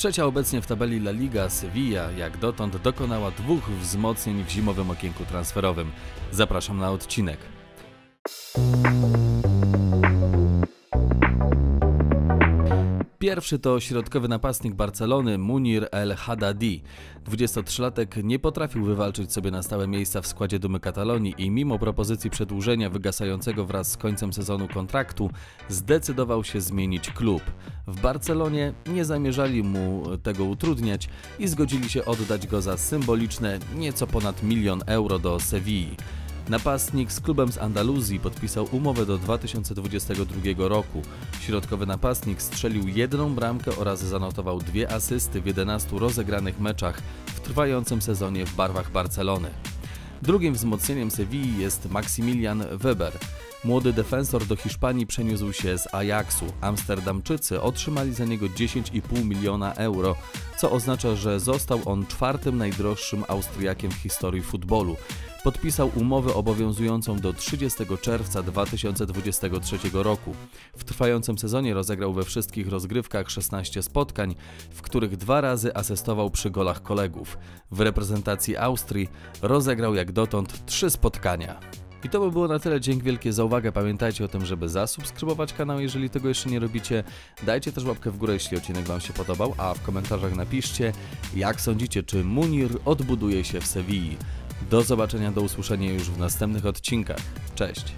Trzecia obecnie w tabeli La Liga Sevilla jak dotąd dokonała dwóch wzmocnień w zimowym okienku transferowym. Zapraszam na odcinek. Pierwszy to środkowy napastnik Barcelony Munir El Haddadi. 23-latek nie potrafił wywalczyć sobie na stałe miejsca w składzie Dumy Katalonii i mimo propozycji przedłużenia wygasającego wraz z końcem sezonu kontraktu zdecydował się zmienić klub. W Barcelonie nie zamierzali mu tego utrudniać i zgodzili się oddać go za symboliczne nieco ponad milion euro do Sewilli. Napastnik z klubem z Andaluzji podpisał umowę do 2022 roku. Środkowy napastnik strzelił jedną bramkę oraz zanotował dwie asysty w 11 rozegranych meczach w trwającym sezonie w barwach Barcelony. Drugim wzmocnieniem Sewilli jest Maximilian Weber. Młody defensor do Hiszpanii przeniósł się z Ajaxu. Amsterdamczycy otrzymali za niego 10,5 miliona euro, co oznacza, że został on czwartym najdroższym Austriakiem w historii futbolu. Podpisał umowę obowiązującą do 30 czerwca 2023 roku. W trwającym sezonie rozegrał we wszystkich rozgrywkach 16 spotkań, w których dwa razy asystował przy golach kolegów. W reprezentacji Austrii rozegrał jak dotąd trzy spotkania. I to by było na tyle. Dzięki wielkie za uwagę. Pamiętajcie o tym, żeby zasubskrybować kanał, jeżeli tego jeszcze nie robicie. Dajcie też łapkę w górę, jeśli odcinek Wam się podobał, a w komentarzach napiszcie, jak sądzicie, czy Munir odbuduje się w Sewilli. Do zobaczenia, do usłyszenia już w następnych odcinkach. Cześć!